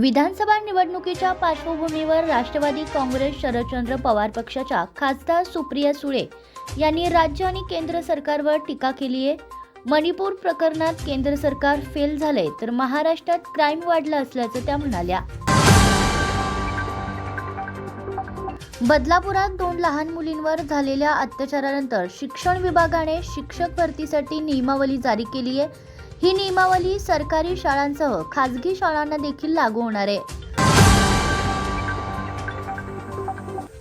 विधानसभा निवडणुकीच्या पार्श्वभूमीवर राष्ट्रवादी काँग्रेस शरदचंद्र पवार पक्षाच्या खासदार सुप्रिया सुळे यांनी राज्य आणि केंद्र सरकारवर टीका केली आहे. मणिपूर प्रकरणात केंद्र सरकार फेल झालंय तर महाराष्ट्रात क्राईम वाढलं असल्याचं त्या म्हणाल्या. बदलापुरात दोन लहान मुलींवर झालेल्या अत्याचारानंतर शिक्षण विभागाने शिक्षक भरतीसाठी नियमावली जारी केली आहे. ही नियमावली सरकारी शाळांसह खाजगी शाळांना देखील लागू होणार आहे.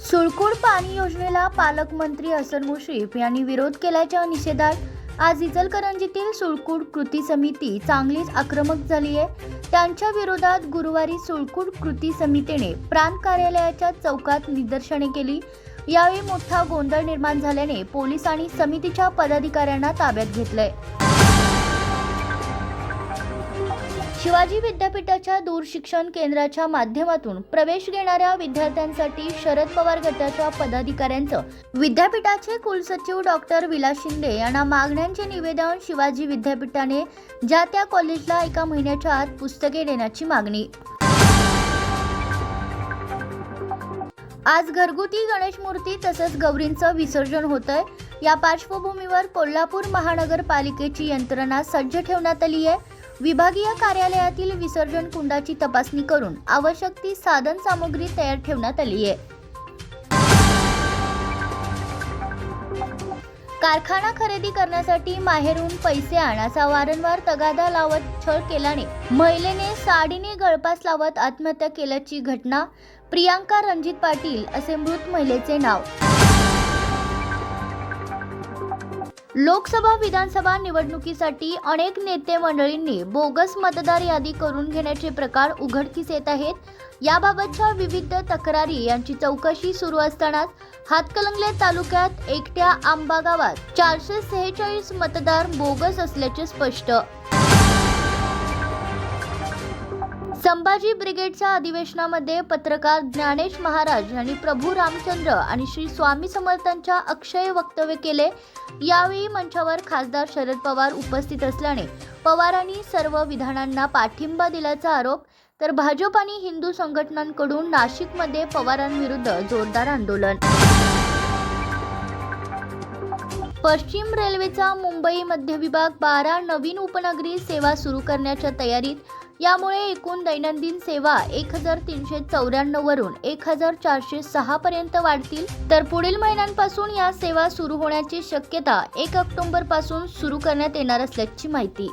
सुळकूड पाणी योजनेला पालकमंत्री हसन मुश्रीफ यांनी विरोध केल्याच्या निषेधात आज इचलकरंजीतील सुळकूड कृती समिती चांगलीच आक्रमक झाली आहे. त्यांच्या विरोधात गुरुवारी सुळकूड कृती समितीने प्रांत कार्यालयाच्या चौकात निदर्शने केली. यावेळी मोठा गोंधळ निर्माण झाल्याने पोलिसांनी समितीच्या पदाधिकाऱ्यांना ताब्यात घेतलंय. शिवाजी विद्यापीठाच्या दूरशिक्षण केंद्राच्या माध्यमातून प्रवेश घेणाऱ्या विद्यार्थ्यांसाठी शरद पवार गटाच्या पदाधिकाऱ्यांचं विद्यापीठाचे कुलसचिव डॉक्टर विलास शिंदे यांना मागण्यांचे निवेदन शिवाजी विद्यापीठाने ज्या त्या कॉलेजला एका महिन्याच्या आत पुस्तके देण्याची मागणी. आज घरगुती गणेश मूर्ती तसंच गौरींचं विसर्जन होत आहे या पार्श्वभूमीवर कोल्हापूर महानगरपालिकेची यंत्रणा सज्ज ठेवण्यात आली आहे विभागीय कार्यालयातील विसर्जन कुंडाची तपासणी करून आवश्यक ती साधन सामग्री तयार ठेवण्यात आली आहे. कारखाना खरेदी करण्यासाठी माहेरून पैसे आणाचा वारंवार तगादा लावत छळ केल्याने महिलेने साडीने गळपास लावत आत्महत्या केल्याची घटना प्रियांका रणजित पाटील असे मृत महिलेचे नाव. लोकसभा विधानसभा निवडणुकीसाठी अनेक नेते मंडळींनी बोगस मतदार यादी करून घेण्याचे प्रकार उघडकीस येत आहेत. याबाबतच्या विविध तक्रारी यांची चौकशी सुरू असतानाच हातकलंगले तालुक्यात एकट्या आंबा गावात चारशे सेहेचाळीस मतदार बोगस असल्याचे स्पष्ट संभाजी ब्रिगेडच्या अधिवेशनामध्ये पत्रकार ज्ञानेश महाराज यांनी प्रभू रामचंद्र आणि श्री स्वामी समर्थांच्या अक्षय वक्तव्य केले. यावेळी मंचावर खासदार शरद पवार उपस्थित असल्याने पवारांनी सर्व विधानांना पाठिंबा दिल्याचा आरोप तर भाजप आणि हिंदू संघटनांकडून नाशिकमध्ये पवारांविरुद्ध जोरदार आंदोलन. पश्चिम रेल्वेचा मुंबई मध्य विभाग बारा नवीन उपनगरी सेवा सुरू करण्याच्या तयारीत यामुळे एकूण दैनंदिन सेवा एक हजार तीनशे चौऱ्याण्णव वरून एक हजार चारशे सहा पर्यंत वाढतील. तर पुढील महिन्यांपासून या सेवा सुरू होण्याची शक्यता एक ऑक्टोबरपासून सुरू करण्यात येणार असल्याची माहिती.